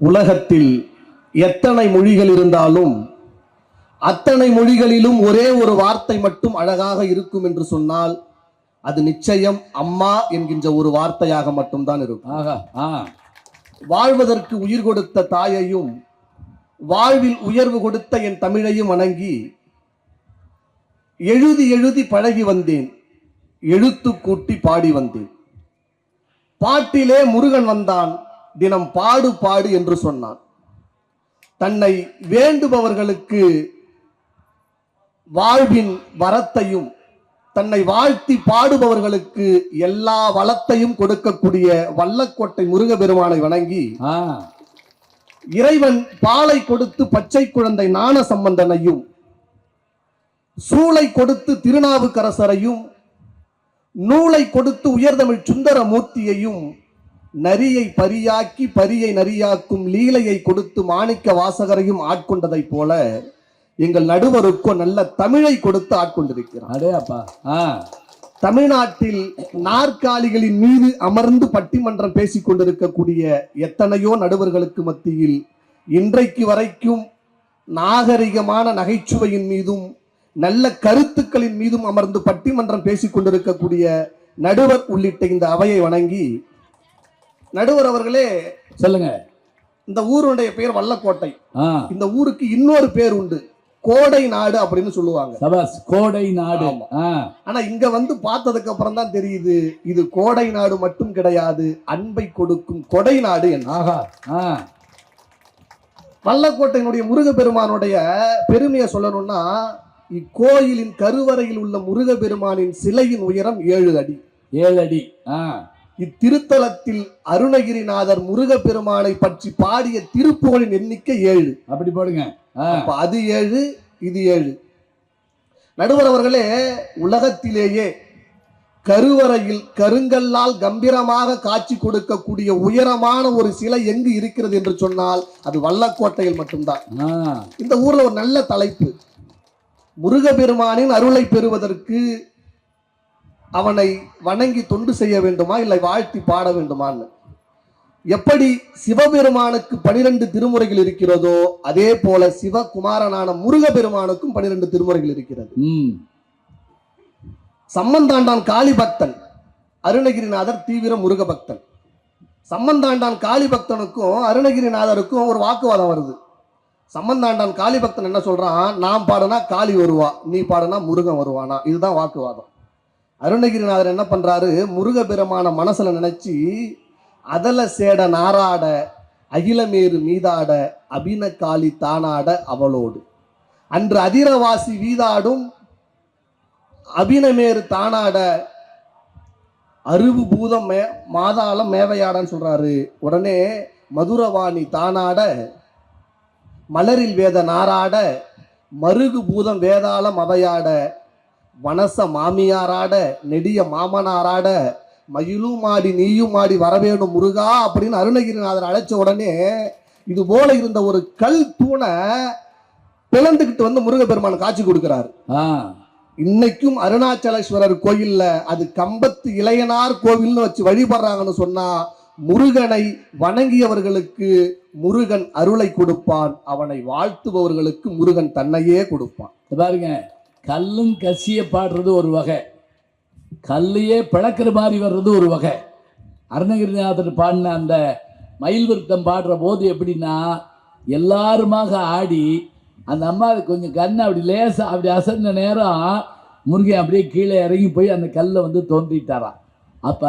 உலகத்தில் எத்தனை மொழிகள் இருந்தாலும் அத்தனை மொழிகளிலும் ஒரே ஒரு வார்த்தை மட்டும் அழகாக இருக்கும் என்று சொன்னால் அது நிச்சயம் அம்மா என்கின்ற ஒரு வார்த்தையாக மட்டும்தான் இருக்கும். வாழ்வதற்கு உயிர் கொடுத்த தாயையும் வாழ்வில் உயர்வு கொடுத்த என் தமிழையும் வணங்கி எழுதி எழுதி பழகி வந்தேன் எழுத்து கூட்டி பாடி வந்தேன். பாட்டிலே முருகன் வந்தான் தினம் பாடு பாடு என்று சொன்னான். தன்னை வேண்டுபவர்களுக்கு வாழ்வின் வரத்தையும் தன்னை வாழ்த்தி பாடுபவர்களுக்கு எல்லா வளத்தையும் கொடுக்கக்கூடிய வல்லக்கோட்டை முருகபெருமானை வணங்கி ஆ. இறைவன் பாலை கொடுத்து பச்சை குழந்தை ஞான சம்பந்தனையும் சூளை கொடுத்து திருநாவுக்கரசரையும் நூலை கொடுத்து உயர்தமிழ் சுந்தர மூர்த்தியையும் நரியை பரியாக்கி பரியை நரியாக்கும் லீலையை கொடுத்து மாணிக்க வாசகரையும் ஆட்கொண்டதைப் போல எங்கள் நடுவருக்கோ நல்ல தமிழை கொடுத்து ஆட்கொண்டிருக்கிறார். அடே அப்பா. ஆ. தமிழ்நாட்டில் நாற்காலிகளின் மீது அமர்ந்து பட்டிமன்றம் பேசிக் கொண்டிருக்கக்கூடிய எத்தனையோ நடுவர்களுக்கு மத்தியில் இன்றைக்கு வரைக்கும் நாகரிகமான நகைச்சுவையின் மீதும் நல்ல கருத்துக்களின் மீதும் அமர்ந்து பட்டிமன்றம் பேசிக் கொண்டிருக்கக்கூடிய நடுவர் உள்ளிட்ட இந்த அவையை வணங்கி நடுவர் அவர்களே சொல்லுங்க. இந்த ஊருடைய பெயர் வல்லக்கோட்டை. இந்த ஊருக்கு இன்னொரு பேர் உண்டு கோடை நாடு அப்படின்னு சொல்லுவாங்க. கோடை நாடு. ஆனா இங்க வந்து பார்த்ததுக்கு அப்புறம் தான் தெரியுது இது கோடை நாடு மட்டும் கிடையாது அன்பை கொடுக்கும் கொடை நாடு ஆ. வல்லக்கோட்டையினுடைய முருகப்பெருமானுடைய பெருமையை சொல்லணும்னா இக்கோயிலின் கருவறையில் உள்ள முருகப்பெருமானின் சிலையின் உயரம் ஏழு அடி. ஏழு அடி. இத்திருத்தலத்தில் அருணகிரிநாதர் முருகப்பெருமானை பற்றி பாடிய திருப்புகழின் எண்ணிக்கை ஏழு. அப்படி போடுங்க. அது ஏழு இது ஏழு. நடுவர் அவர்களே உலகத்திலேயே கருவறையில் கருங்கல்லால் கம்பீரமாக காட்சி கொடுக்கக்கூடிய உயரமான ஒரு சிலை எங்கு இருக்கிறது என்று சொன்னால் அது வல்லக்கோட்டையில் மட்டும்தான். இந்த ஊர்ல ஒரு நல்ல தலைப்பு. முருகப்பெருமானின் அருளை பெறுவதற்கு அவனை வணங்கி தொண்டு செய்ய வேண்டுமா இல்லை வாழ்த்தி பாட வேண்டுமான்னு எப்படி சிவபெருமானுக்கு பனிரெண்டு திருமுறைகள் இருக்கிறதோ அதே போல சிவகுமாரனான முருகப்பெருமானுக்கும் பனிரெண்டு திருமுறைகள் இருக்கிறது. சம்மந்தாண்டான் காளி பக்தன் அருணகிரிநாதர் தீவிர முருக பக்தன் சம்மந்தாண்டான் காளி பக்தனுக்கும் அருணகிரிநாதருக்கும் ஒரு வாக்குவாதம் வருது. சம்பந்தாண்டான் காளி பக்தன் என்ன சொல்றான்? நான் பாடுனா காளி வருவா நீ பாடுனா முருகன் வருவானா? இதுதான் வாக்குவாதம். அருணகிரிநாதர் என்ன பண்றாரு? முருக பெருமான மனசுல நினைச்சு அதல சேட நாராட அகிலமேறு மீதாட அபின காளி தானாட அவளோடு. அன்று அதிரவாசி வீதாடும் அபினமேறு தானாட அருவு பூதம் மே மாதாளம் மேவையாடன்னு சொல்றாரு. உடனே மதுரவாணி தானாட மலரில் வேத நாராட மருகு பூதம் வேதாளம் அவையாட வனச மாமியாராட நெடிய மாமனாராட மயிலும் மாடி நீயும் மாடி வரவேணும் முருகா அப்படின்னு அருணகிரிநாதர் அழைச்ச உடனே இது போல இருந்த ஒரு கல் தூணை பிளந்துக்கிட்டு வந்து முருகப்பெருமான் காட்சி கொடுக்கிறாரு. இன்னைக்கும் அருணாச்சலேஸ்வரர் கோயில்ல அது கம்பத்து இளையனார் கோவில்னு வச்சு வழிபடுறாங்கன்னு சொன்னா முருகனை வணங்கியவர்களுக்கு முருகன் அருளை கொடுப்பான். அவனை வாழ்த்துபவர்களுக்கு முருகன் தன்னையே கொடுப்பான். பாருங்க கல்லும் கசிய பாடுறது ஒரு வகை. கல்லையே பிளக்கிற மாதிரி வர்றது ஒரு வகை. அருணகிரிநாதர் பாடின அந்த மயில் விருத்தம் பாடுற போது எப்படின்னா எல்லாருமாக ஆடி அந்த அம்மா கொஞ்சம் கண்ணை அப்படி லேசாக அப்படி அசந்த நேரம் முருகன் அப்படியே கீழே இறங்கி போய் அந்த கல்லை வந்து தோன்றிட்டாரான் அப்ப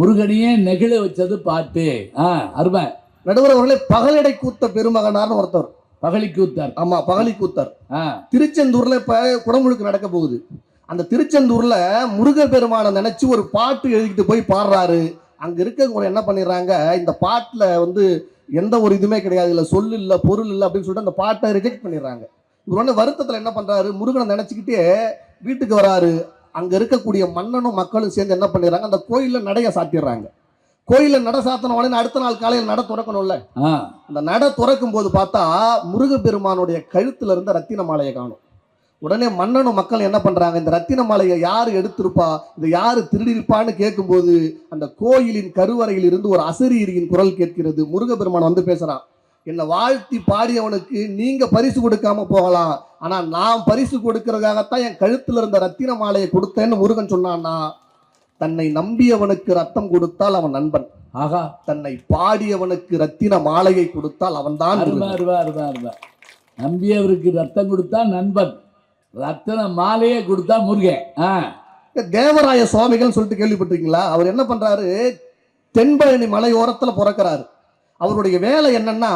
முருகனையே நெகிழ வச்சது பாட்டு. ஆ அருமை. நடுவர் அவர்களே பகலடை கூத்த பெருமகனார்னு ஒருத்தர். பகலி கூத்தார். ஆமா பகலி கூத்தர். ஆ. திருச்செந்தூர்ல இப்ப குடமுழுக்கு நடக்க போகுது. அந்த திருச்செந்தூர்ல முருக பெருமானை நினைச்சு ஒரு பாட்டு எழுதிட்டு போய் பாடுறாரு. அங்க இருக்கவங்க என்ன பண்ணிடுறாங்க இந்த பாட்டுல வந்து எந்த ஒரு இதுவுமே கிடையாது. இல்ல சொல் இல்ல பொருள் இல்ல அப்படின்னு சொல்லிட்டு அந்த பாட்டை ரிஜெக்ட் பண்ணிடுறாங்க. இவர் வந்து வருத்தத்துல என்ன பண்றாரு முருகனை நினைச்சுக்கிட்டே வீட்டுக்கு வராரு. அங்க இருக்கக்கூடிய மன்னனும் மக்களும் சேர்ந்து என்ன பண்ணிடுறாங்க? அந்த கோயில்ல நடைய சாத்திடுறாங்க. கோயில்ல நட சாத்தின உடனே அடுத்த நாள் காலையில் நட திறக்கணும்ல. அந்த நட துறக்கும் போது பார்த்தா முருகப்பெருமானுடைய கழுத்துல இருந்த ரத்தின மாலையை காணும். உடனே மன்னனும் மக்கள் என்ன பண்றாங்க? இந்த ரத்தின மாலையை யாரு எடுத்திருப்பா? இதை யாரு திருடியிருப்பான்னு கேட்கும்போது அந்த கோயிலின் கருவறையில் இருந்து ஒரு அசரீரியின் குரல் கேட்கிறது. முருகப்பெருமான் வந்து பேசுறான். என்னை வாழ்த்தி பாடியவனுக்கு நீங்க பரிசு கொடுக்காம போகலாம். ஆனா நான் பரிசு கொடுக்கறதுக்காகத்தான் என் கழுத்துல இருந்த ரத்தின மாலையை கொடுத்தேன்னு முருகன் சொன்னான்னா தன்னை நம்பியவனுக்கு ரத்தம் கொடுத்தால் அவன் நண்பன். ஆகா. தன்னை பாடியவனுக்கு ரத்தின மாலையை கொடுத்தால் அருமை அருமை நம்பியவருக்கு ரத்தம் கொடுத்தா நண்பன். ரத்தன மாலையே கொடுத்தா முருகன். ஆ. தேவராய சுவாமிகள் சொல்லிட்டு கேள்விப்பட்டிருக்கீங்களா? அவர் என்ன பண்றாரு? தென்பழனி மலையோரத்துல பிறக்கிறாரு. அவருடைய வேலை என்னன்னா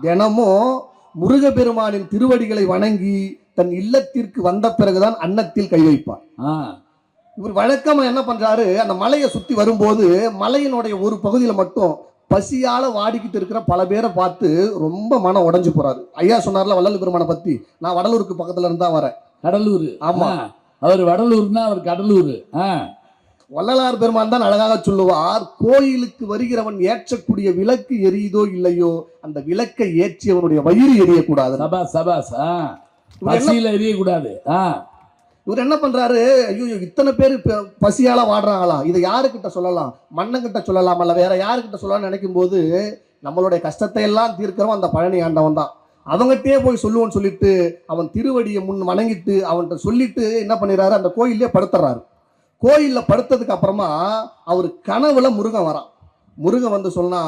தினமும் முருகப்பெருமானின் திருவடிகளை வணங்கி தன் இல்லத்திற்கு வந்த பிறகுதான் அன்னத்தில் கை வைப்பார். இவர் வழக்கமா என்ன பண்றாரு அந்த மலையை சுத்தி வரும்போது மலையினுடைய ஒரு பகுதியில மட்டும் பசியால வாடிக்கிட்டு இருக்கிற பல பேரை பார்த்து ரொம்ப மனம் உடைஞ்சு போறாரு. ஐயா சொன்னார்ல வள்ளல் பெருமானை பத்தி. நான் வடலூருக்கு பக்கத்துல இருந்தா வரேன். கடலூர். ஆமா. அவர் வடலூர்னா அவர் கடலூர். ஆ. வள்ளலார் பெருமான் தான் அழகாக சொல்லுவார் கோயிலுக்கு வருகிறவன் ஏற்றக்கூடிய விளக்கு எரியுதோ இல்லையோ அந்த விளக்கை ஏற்றியவனுடைய வயிறு எரியக்கூடாது. சபாஸ் சபாஸ் பசியில எரியக்கூடாது. இவர் என்ன பண்றாரு? ஐயோ இத்தனை பேர் பசியால வாடுறாங்களா இதை யாருக்கிட்ட சொல்லலாம்? மன்னங்கிட்ட சொல்லலாம்? அல்ல வேற யாருக்கிட்ட சொல்லலாம்னு நினைக்கும் போது நம்மளுடைய கஷ்டத்தை எல்லாம் தீர்க்கிறவன் அந்த பழனி ஆண்டவன் தான். அவங்ககிட்டயே போய் சொல்லுவோன்னு சொல்லிட்டு அவன் திருவடியை முன் வணங்கிட்டு அவன்கிட்ட சொல்லிட்டு என்ன பண்ணிடுறாரு? அந்த கோயிலே படுத்துறாரு. கோயில்ல படுத்ததுக்கு அப்புறமா அவர் கனவுல முருகன் வரான். முருகன் வந்து சொன்னா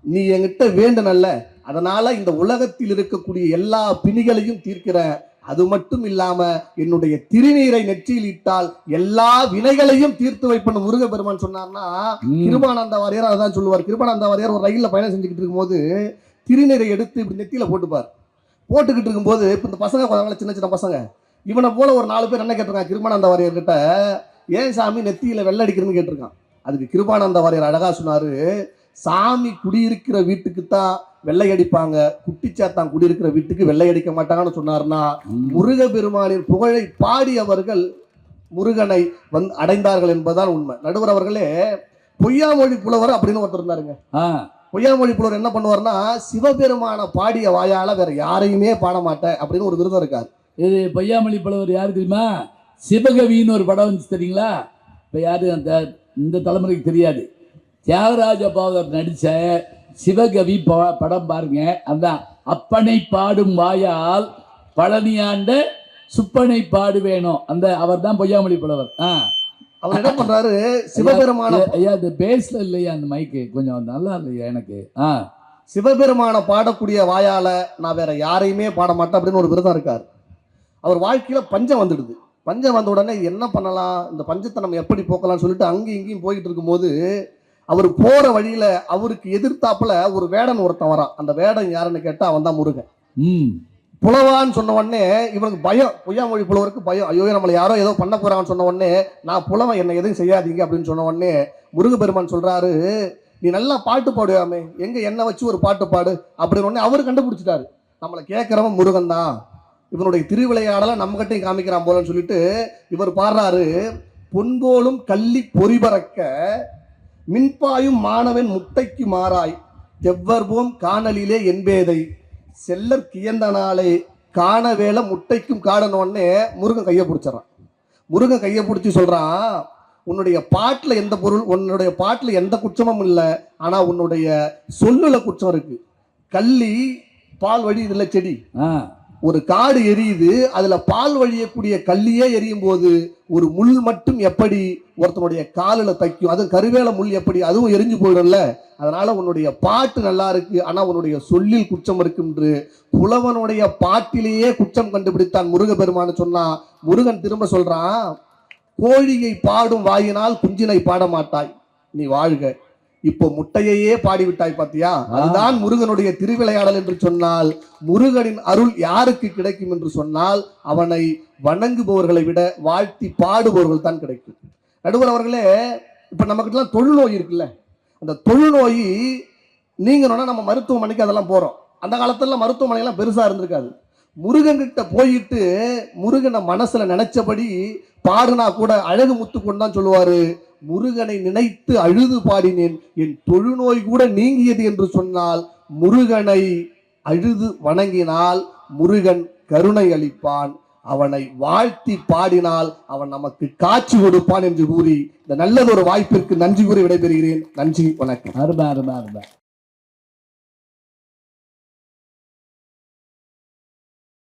நீ என்கிட்ட வேண்டுனல்ல. அதனால இந்த உலகத்தில் இருக்கக்கூடிய எல்லா பிணிகளையும் தீர்க்கிற. அது மட்டும் இல்லாம என்னுடைய திருநீரை நெற்றியில் இட்டால் எல்லா வினைகளையும் தீர்த்து வைப்பன்னு முருக பெருமான் சொன்னார்னா. கிருபானந்த வாரியார் அதான் சொல்லுவார். கிருபானந்த வாரியார் ஒரு ரயில்ல பயணம் செஞ்சுக்கிட்டு இருக்கும்போது திருநீரை எடுத்து இப்படி நெத்தியில போட்டுப்பார். போட்டுக்கிட்டு இருக்கும்போது இப்ப இந்த பசங்க சின்ன சின்ன பசங்க இவனை போல ஒரு நாலு பேர் என்ன கேட்டிருக்காங்க? கிருபானந்த வாரியார் கிட்ட ஏன் சாமி நெத்தியில வெள்ளை அடிக்கிறதுன்னு கேட்டிருக்கான்? அதுக்கு கிருபானந்த வாரியார் அழகா சொன்னாரு சாமி குடியிருக்கிற வீட்டுக்கு தான் வெள்ளை அடிப்பாங்க குட்டிச்சாத்தான் குடியிருக்கிற வீட்டுக்கு வெள்ளை அடிக்க மாட்டாங்கன்னு சொன்னாருன்னா ம். முருக பெருமானின் புகழை பாடியவர்கள் முருகனை வந்து அடைந்தார்கள் என்பதுதான் உண்மை. நடுவர் அவர்களே பொய்யாமொழி புலவர் அப்படின்னு ஒருத்தர் இருந்தாருங்க. பொய்யாமொழி புலவர் என்ன பண்ணுவார்னா சிவபெருமான பாடிய வாயால வேற யாரையுமே பாட மாட்டேன் அப்படின்னு ஒரு விருதம் இருக்காரு. இது பொய்யாமொழி புலவர் யார் தெரியுமா? சிவகவின்னு ஒரு படம் வந்துச்சு தெரியுங்களா? இப்போ யாரு அந்த இந்த தலைமுறைக்கு தெரியாது. தியாகராஜ பாவதர் நடித்த சிவகவி ப- படம் பாருங்க. அதான் அப்பனை பாடும் வாயால் பழனியாண்ட சுப்பனை பாடு வேணும். அந்த அவர் தான் பொய்யாமொழி புலவர். ஆ. அவர் என்ன பண்றாரு? சிவபெருமான ஐயா, ஐயா இந்த பேஸ்ல இல்லையா அந்த மைக்கு கொஞ்சம் நல்லா இல்லையா எனக்கு? ஆ. சிவபெருமான பாடக்கூடிய வாயால நான் வேற யாரையுமே பாட மாட்டேன் அப்படின்னு ஒரு விரதம் இருக்காரு. அவர் வாழ்க்கையில பஞ்சம் வந்துடுது. பஞ்சம் வந்த உடனே என்ன பண்ணலாம்? இந்த பஞ்சத்தை நம்ம எப்படி போக்கலாம்னு சொல்லிட்டு அங்கேயும் இங்கேயும் போயிட்டு இருக்கும்போது அவர் போற வழியில அவருக்கு எதிர்த்தாப்புல ஒரு வேடன் ஒருத்தன் வரான். அந்த வேடன் யாருன்னு கேட்டா அவன் தான் முருகன். ம். புலவான்னு சொன்ன உடனே இவனுக்கு பயம். பொய்யாமொழி புலவருக்கு பயம். ஐயோ நம்மளை யாரோ ஏதோ பண்ண போறான்னு சொன்ன உடனே நான் புலவன் என்னை எதுவும் செய்யாதீங்க அப்படின்னு சொன்ன உடனே முருகப்பெருமான் சொல்றாரு நீ நல்லா பாட்டு பாடுவாமே. எங்க என்ன வச்சு ஒரு பாட்டு பாடு அப்படின்னு உடனே அவர் கண்டுபிடிச்சிட்டாரு. நம்மளை கேட்கறவன் முருகன் தான். இவனுடைய திருவிளையாடலை நம்மகிட்டையும் காமிக்கிறான் போலன்னு சொல்லிட்டு இவர் பாடுறாரு பொன்போலும் கள்ளி பொறிபறக்க மின்பாயும் மாணவன் முட்டைக்கு மாறாய். தெவ்வர்வோம் காணலிலே என்பேதை செல்லர் கியந்த நாளே காண வேலை முட்டைக்கும் காடனோடனே முருகன் கையை பிடிச்சிடறான். முருகன் கையை பிடிச்சி சொல்கிறான் உன்னுடைய பாட்டில் எந்த பொருள் உன்னுடைய பாட்டில் எந்த குற்றமும் இல்லை. ஆனால் உன்னுடைய சொல்லுல குற்றம் இருக்குது கள்ளி பால் வழி இதில் செடி. ஆ. ஒரு காடு எரியுது அதுல பால் வழியக்கூடிய கல்லியே எரியும் போது ஒரு முள் மட்டும் எப்படி ஒருத்தனுடைய காலில் தைக்கும்? அதுவும் கருவேல முள் எப்படி? அதுவும் எரிஞ்சு போயிடும்ல. அதனால உன்னுடைய பாட்டு நல்லா இருக்கு. ஆனா உன்னுடைய சொல்லில் குற்றம் இருக்குன்று புலவனுடைய பாட்டிலேயே குற்றம் கண்டுபிடித்தான் முருகப்பெருமான்னு சொன்னான் முருகன் திரும்ப சொல்றான் கோழியை பாடும் வாயினால் குஞ்சினை பாட மாட்டாய் நீ வாழ்க. இப்போ முட்டையையே பாடிவிட்டாய் பாத்தியா? அதுதான் முருகனுடைய திருவிளையாடல் என்று சொன்னால் முருகனின் அருள் யாருக்கு கிடைக்கும் என்று சொன்னால் அவனை வணங்குபவர்களை விட வாழ்த்தி பாடுபவர்கள் தான் கிடைக்கும். நடுவர் அவர்களே இப்ப நமக்கிட்டலாம் தொழுநோய் இருக்குல்ல? அந்த தொழுநோய் நீங்கணும்னா நம்ம மருத்துவமனைக்கு அதெல்லாம் போறோம். அந்த காலத்துல மருத்துவமனைலாம் பெருசா இருந்திருக்காது. முருகன் கிட்ட போயிட்டு முருகனை மனசுல நினைச்சபடி பாடுனா கூட அழகு முத்து கொண்டான் சொல்லுவாரு. முருகனை நினைத்து அழுது பாடினேன். என் தொழுநோய் கூட நீங்கியது என்று சொன்னால் முருகனை அழுது வணங்கினால் முருகன் கருணை அளிப்பான். அவனை வாழ்த்தி பாடினால் அவன் நமக்கு காட்சி கொடுப்பான் என்று கூறி இந்த நல்லதொரு வாய்ப்பிற்கு நன்றி கூறி விடைபெறுகிறேன். நன்றி வணக்கம். அருமை அருமை அருமை.